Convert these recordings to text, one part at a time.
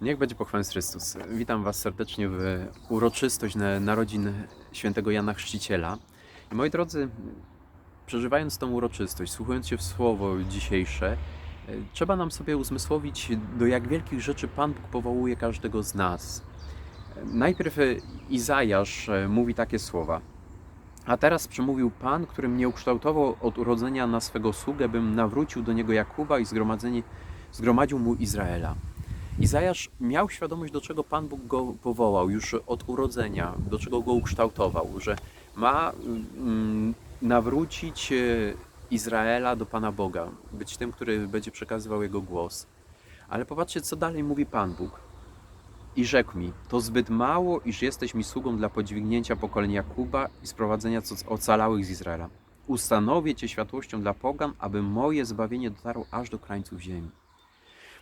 Niech będzie pochwalony Chrystus. Witam Was serdecznie w uroczystość na- narodzin świętego Jana Chrzciciela. I moi drodzy, przeżywając tą uroczystość, słuchając się w słowo dzisiejsze, e, trzeba nam sobie uzmysłowić, do jak wielkich rzeczy Pan Bóg powołuje każdego z nas. Najpierw e, Izajasz e, mówi takie słowa. A teraz przemówił Pan, który mnie ukształtował od urodzenia na swego sługę, bym nawrócił do niego Jakuba i zgromadził mu Izraela. Izajasz miał świadomość, do czego Pan Bóg go powołał już od urodzenia, do czego go ukształtował, że ma mm, nawrócić e, Izraela do Pana Boga, być tym, który będzie przekazywał jego głos. Ale popatrzcie, co dalej mówi Pan Bóg. I rzekł mi: To zbyt mało, iż jesteś mi sługą dla podźwignięcia pokolenia Jakuba i sprowadzenia ocalałych z Izraela. Ustanowię cię światłością dla pogan, aby moje zbawienie dotarło aż do krańców ziemi.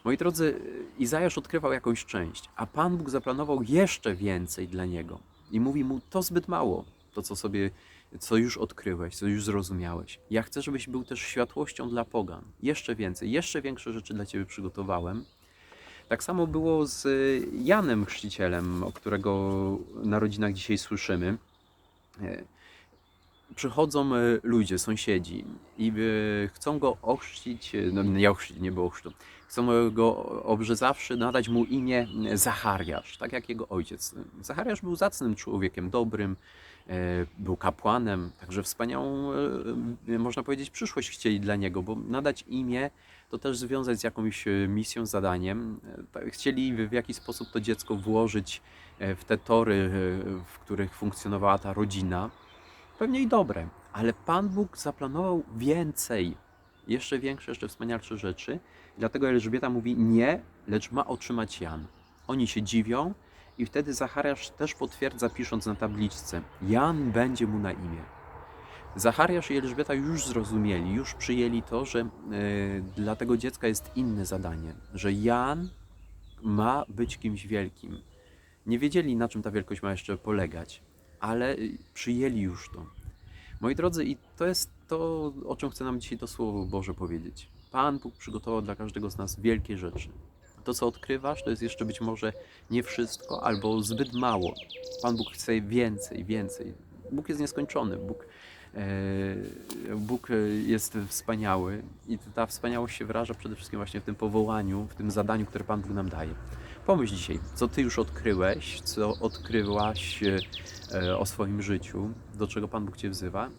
Moi drodzy, Izajasz odkrywał jakąś część, a Pan Bóg zaplanował jeszcze więcej dla niego. I mówi mu: To zbyt mało, to co sobie, co już odkryłeś, co już zrozumiałeś. Ja chcę, żebyś był też światłością dla pogan. Jeszcze więcej, jeszcze większe rzeczy dla ciebie przygotowałem. Tak samo było z Janem Chrzcicielem, o którego narodzinach dzisiaj słyszymy. Przychodzą e, ludzie, sąsiedzi i e, chcą go ochrzcić, e, no nie ochrzcić, nie było chrztu, chcą go obrzezawszy nadać mu imię Zachariasz, tak jak jego ojciec. Zachariasz był zacnym człowiekiem, dobrym, był kapłanem, także wspaniałą, można powiedzieć, przyszłość chcieli dla niego, bo nadać imię to też związać z jakąś misją, zadaniem. Tak, Chcieli w jakiś sposób to dziecko włożyć w te tory, w których funkcjonowała ta rodzina. Pewnie i dobre, ale Pan Bóg zaplanował więcej, jeszcze większe, jeszcze wspanialsze rzeczy. Dlatego Elżbieta mówi nie, lecz ma otrzymać Jan. Oni się dziwią i wtedy Zachariasz też potwierdza, pisząc na tabliczce: Jan będzie mu na imię. Zachariasz i Elżbieta już zrozumieli, już przyjęli to, że e, dla tego dziecka jest inne zadanie, że Jan ma być kimś wielkim. Nie wiedzieli, na czym ta wielkość ma jeszcze polegać, ale y, przyjęli już to. Moi drodzy, i to jest to, o czym chce nam dzisiaj to Słowo Boże powiedzieć. Pan Bóg przygotował dla każdego z nas wielkie rzeczy. To, co odkrywasz, to jest jeszcze być może nie wszystko, albo zbyt mało. Pan Bóg chce więcej, więcej. Bóg jest nieskończony. Bóg, e, Bóg e, jest wspaniały i ta wspaniałość się wyraża przede wszystkim właśnie w tym powołaniu, w tym zadaniu, które Pan Bóg nam daje. Pomyśl dzisiaj, co Ty już odkryłeś, co odkryłaś e, e, o swoim życiu, do czego Pan Bóg Cię wzywa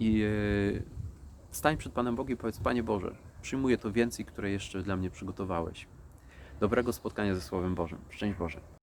i e, stań przed Panem Bogiem i powiedz, Panie Boże, przyjmuję to więcej, które jeszcze dla mnie przygotowałeś. Dobrego spotkania ze Słowem Bożym. Szczęść Boże.